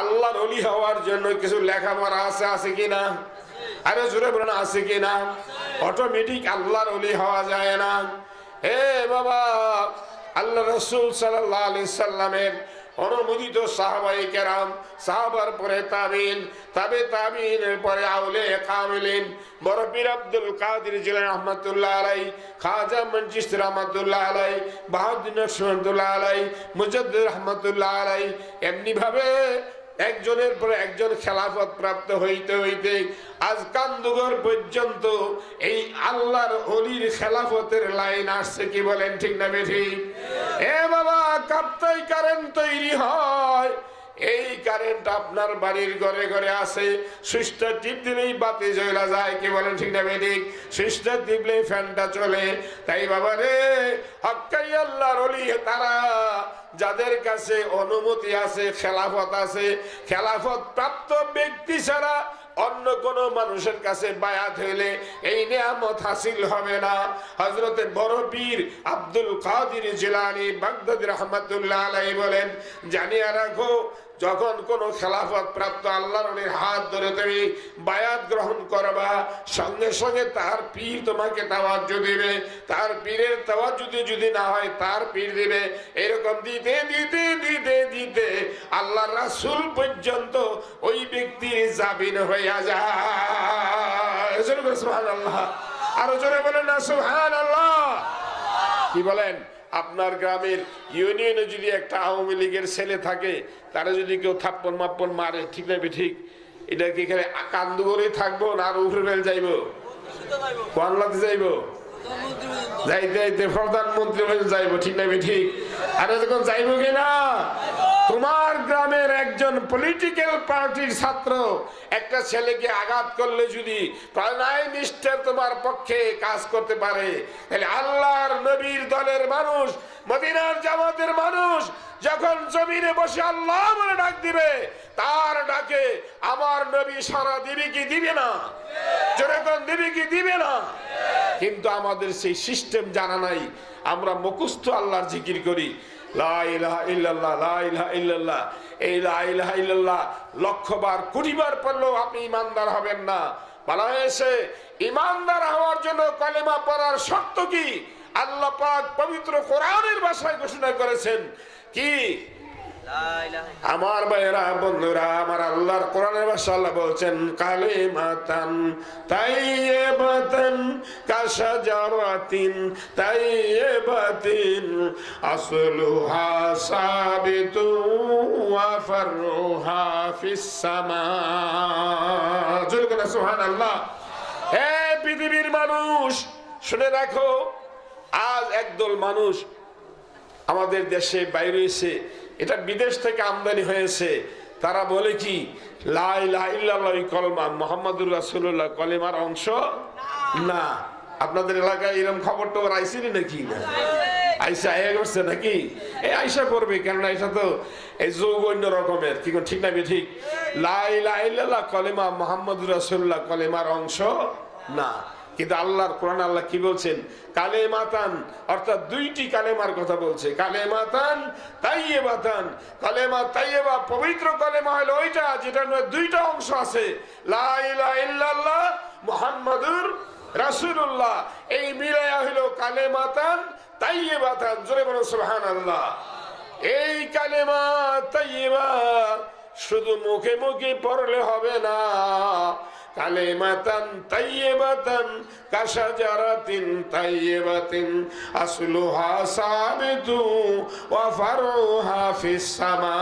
আল্লাহর অলি হওয়ার জন্য কিছু লেখাপড়া আছে আছে কিনা? আরে জোরে বলেন, আছে কিনা? অটোমেটিক আল্লাহর অলি হওয়া যায় না। হে বাবা, আল্লাহ রসুল সাল্লাহ আলি সাল্লামের অনুমোদিত সাহাবাই কেরাম, সাহাবার পরে তাবিন, তাবে তাবিনের পরে আউলে কামিলিন, বড় পীর আব্দুল কাদির জিলান রহমতুল্লাহ আলাই খাজা মঞ্জিস রহমতুল্লাহ আলাই বাহাউদ্দিন রহমতুল্লাহ আলাই মুজদ্দুর রহমতুল্লাহ আলাই এমনি ভাবে একজনের পরে একজন খেলাফত প্রাপ্ত হইতে হইতে আজ কান্দুগর পর্যন্ত এই আল্লাহর অলির খেলাফতের লাইন আসছে কি বলেন ঠিক না বেঠি? এ বাবা, কাপ্তাই কারেন্ট তৈরি হয়। এই কারেন্ট আপনার বাড়ির ঘরে ঘরে আছে। সুইচটা টিপ দিলেই বাতি জ্বলা যায় কি বলেন ঠিক না বেদিক সুইচটা টিপলেই ফ্যানটা চলে। তাই বাবা রে হকাই আল্লাহর অলি, তারা যাদের কাছে অনুমতি আছে, খেলাফত আছে, খেলাফত প্রাপ্ত ব্যক্তি ছাড়া অন্য কোন মানুষের কাছে বায়াত হইলে এই নিয়ামত হাসিল হবে না। হজরতে বড় পীর আব্দুল কাদির জিলানি বাগদাদ রহমতুল্লাহ আলাই বলেন, জানিয়া রাখো যখন কোন খেলাফত প্রাপ্ত আল্লাহর হাত ধরে তুমি বায়াত গ্রহণ করবা, সঙ্গে সঙ্গে তার পীর তোমাকে তাওয়াজ্জু দিবে, তার পীরের তাওয়াজ্জুতে যদি না হয় তার পীর দিবে। এরকম দিতে দিতে দিতে দিতে আল্লাহ রাসূল পর্যন্ত ওই ব্যক্তির জাবিন হইয়া যায়। সুবহানাল্লাহ। আরও জোরে বলেন না সুবহানাল্লাহ। কি বলেন? আপনার গ্রামের ইউনিয়নে যদি একটা আওয়ামী লীগের ছেলে থাকে, তারা যদি কেউ থাপ্পন মাপ্পন মারে, ঠিক না ঠিক, এটা কি এখানে কান্দু করেই থাকব না আর উঠে বেল যাইবো? কোয়ানলাতে যাইবো? যাইতে যাইতে প্রধানমন্ত্রী যাইবো, ঠিক না ঠিক? আরে যখন যাইব কিনা তোমার গ্রামের একজন পলিটিক্যাল পার্টির ছাত্র একটা ছেলেকে আঘাত করলে যদি প্রাণায় তোমার পক্ষে কাজ করতে পারে। তাহলে আল্লাহর নবীর দলের মানুষ, মদিনার জামাতের মানুষ যখন জমিনে বসে আল্লাহ বলে ডাক দিবে, তার ডাকে, আমার নবী সারা দিবে কি দিবে না? যেরকম দিবে কি দিবে না? কিন্তু আমাদের সেই সিস্টেম জানা নাই। আমরা মুখস্থ আল্লাহর জিকির করি। লক্ষবার কুড়িবার পড়লেও আপনি ইমানদার হবেন না। বলা হয়েছে ইমানদার হওয়ার জন্য কলেমা পড়ার শর্ত কি? আল্লাহ পাক পবিত্র কোরআনের ভাষায় ঘোষণা করেছেন। কি? আমার ভাইয়েরা, বন্ধুরা, আমার আল্লাহর কোরআনের ভাষা বলছেন কালে মাতান তাইয়েবাতান কাশাজারাতিন তাইয়েবাতিন আসলুহা সাবিতু ওয়া ফারুহা ফিস সামা। জোরে করে হে পৃথিবীর মানুষ, শুনে রাখো, আজ একদল মানুষ আমাদের দেশে বাইরে এসে এটা বিদেশ থেকে আমদানি হয়েছে। তারা বলে কি লাই লাই কলমা, মোহাম্মদুর কলেমার অংশ না। আপনাদের এলাকায় এরকম খবর টবর আইসিনি নাকি? না আইসা আয়া করছে নাকি? এই আইসা করবে, কেননা এটা তো এই যৌগ অন্য রকমের। কি ঠিক না ঠিক? লাই লাইল্লাহ কলেমা, মোহাম্মদুর রাসুল্লাহ কলেমার অংশ না। কিন্তু আল্লাহর কোরআন আল্লাহ কি বলছেন? কালে মাতান অর্থাৎ দুইটি কালেমার কথা বলছে। কালে মাতান তাইয়ে মাতান কালেমা তাইয়েবা পবিত্র কালেমা হলো ওইটা যেটা দুইটা অংশ আছে। লা ইলাহা ইল্লাল্লাহ মুহাম্মাদুর রাসূলুল্লাহ। এই মিলায়া হলো কালে মাতান তাইয়ে মাতান জোরে বলো সুবহানাল্লাহ। এই কালেমা তাইয়েবা শুধু মুখে মুখে পড়লে হবে না। কালেমাতান, তাইয়েবাতান তাইয়েবাতিন। আসলুহা সাবিতু ওয়া ফারুহা ফিস সামা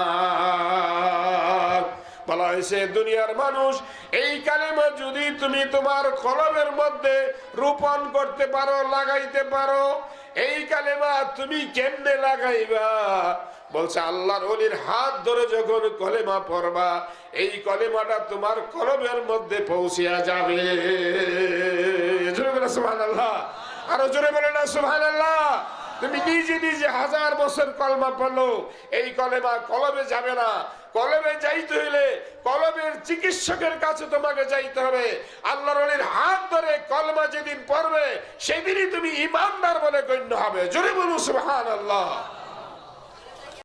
বলা হয়েছে, দুনিয়ার মানুষ, এই কালেমা যদি তুমি তোমার কলমের মধ্যে রোপণ করতে পারো, লাগাইতে পারো, এই কালেমা তুমি কেমনে লাগাইবা? বলছে, আল্লাহর অলির হাত ধরে যখন কলেমা পড়বা, এই কলেমাটা তোমার কলমের মধ্যে পৌঁছিয়া যাবে। আরও জোরে বলে না, সুবহানাল্লাহ। তুমি নিজে নিজে হাজার বছর কলমা পড়ল, এই কলেমা কলমে যাবে না। কলমে যাইতে হইলে কলমের চিকিৎসকের কাছে তোমাকে যাইতে হবে। আল্লাহর অলির হাত ধরে কলমা যেদিন পড়বে, সেদিনই তুমি ইমানদার বলে গণ্য হবে। জোরে বলুন সুবহানাল্লাহ।